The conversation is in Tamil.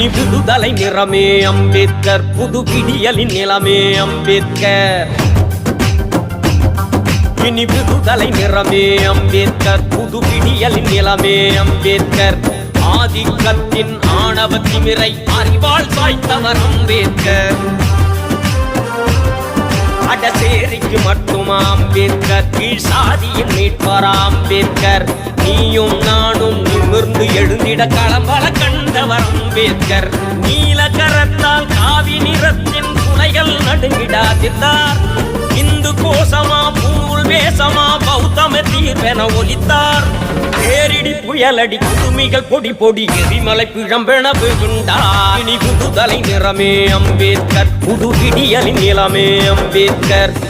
இனி புதுதலை நிறமே அம்பேத்கர் புது விடியலின் நிலமே அம்பேத்கர். இனி புதுதலை நிறமே அம்பேத்கர் புது விடியலின் நிலமே அம்பேத்கர். ஆதிக்கத்தின் ஆணவ திமிரை அறிவால் சாய்த்தவர் அம்பேத்கர். அடசேரிக்கு மட்டுமா அம்பேத்கர்? கீழ் சாதியின் மீட்பாரா அம்பேத்கர்? நீயும் நானும் நிமிர்ந்து எழுந்திட களம்பல கண்டவர் அம்பேத்கர். நீல கரத்தால் காவி நிறத்தின் குலைகள் நடுங்கிடாதிருந்தார். இந்து கோஷமா பூல் வேஷமா பௌத்தம தீர்வென ஒலித்தார். பேரிடி புயலடி குடுமிகள் பொடி பொடி எரிமலை பிழம்பென விழுந்தார். இனி புதுதலை நிறமே அம்பேத்கர் புது இடியலின் நிலமே அம்பேத்கர்.